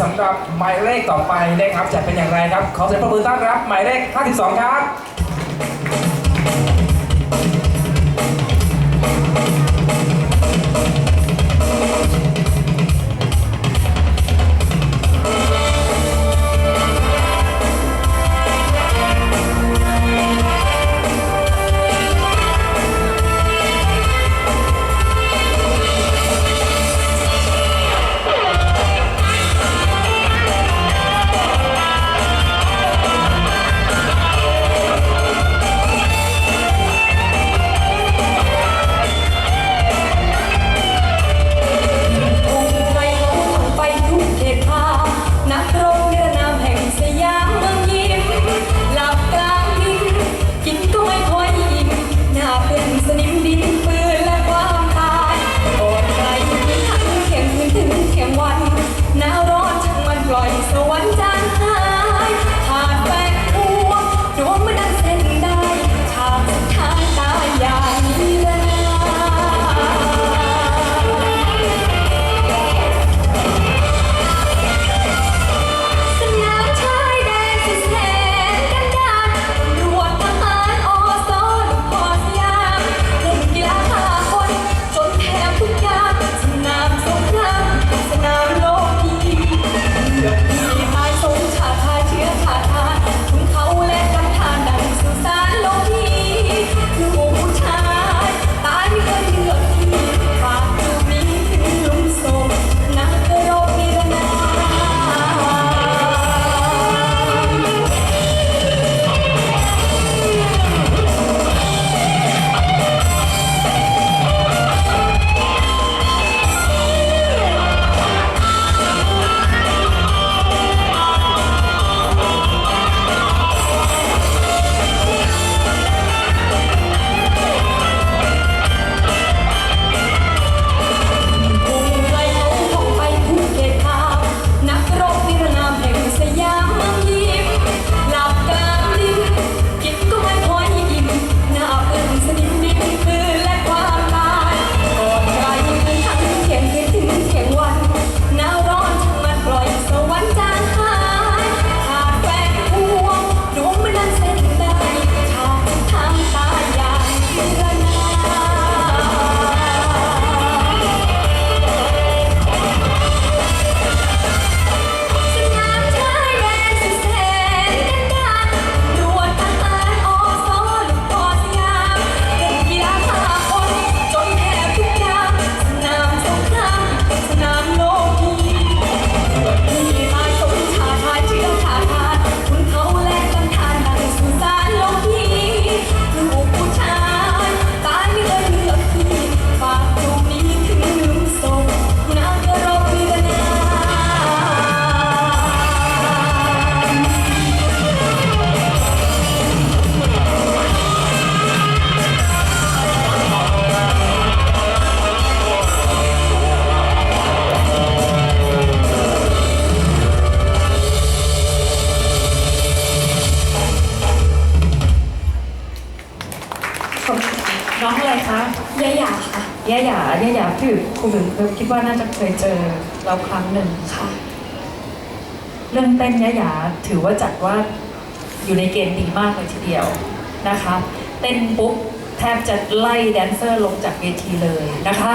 สำหรับหมายเลขต่อไปนะครับจะเป็นอย่างไรครับ ขอเสียงปรบมือต้อนรับหมายเลข 52 ครับ เป็นสนิมดินปืนและความตายโอดใครทั้งเข้มยงคืนถึงเข้มวันหนาวร้อนช่างมันปล่อยสวรรค์จ น้องอะไรคะยะหยาค่ะย่าหยาย่าหยาพี่ครูถึงคิดว่าน่าจะเคยเจอเราครั้งหนึ่งค่ะ เรื่องเต้นย่าหยาถือว่าจัดว่าอยู่ในเกณฑ์ดีมากเลยทีเดียวนะคะ เต้นปุ๊บแทบจะไล่แดนเซอร์ลงจากเวทีเลยนะคะ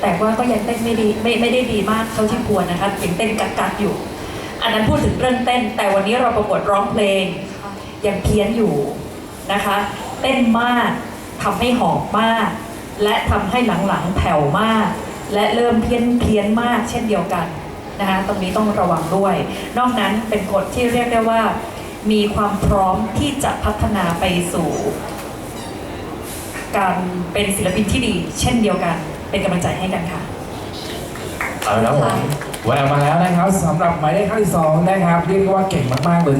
แต่ว่าก็ยังเต้นไม่ดีไม่ไม่ได้ดีมากเท่าที่ควรนะคะยังเต้นกักกักๆอยู่ อันนั้นพูดถึงเรื่องเต้น แต่วันนี้เราประกวดร้องเพลงยังเพี้ยนอยู่นะคะ เต้นมากทำให้หอบมาก และทำให้หลังๆแผ่วมาก และเริ่มเพี้ยนเพี้ยนมาก เช่นเดียวกันนะคะตรงนี้ต้องระวังด้วย นอกนั้นเป็นคนที่เรียกได้ว่า มีความพร้อมที่จะพัฒนาไปสู่ การเป็นศิลปินที่ดี เช่นเดียวกัน เป็นกำลังใจให้กันค่ะเอาละครับผมแววมาแล้วนะครับสำหรับหมายเลข52นะครับเรียกว่าเก่งมากๆเลย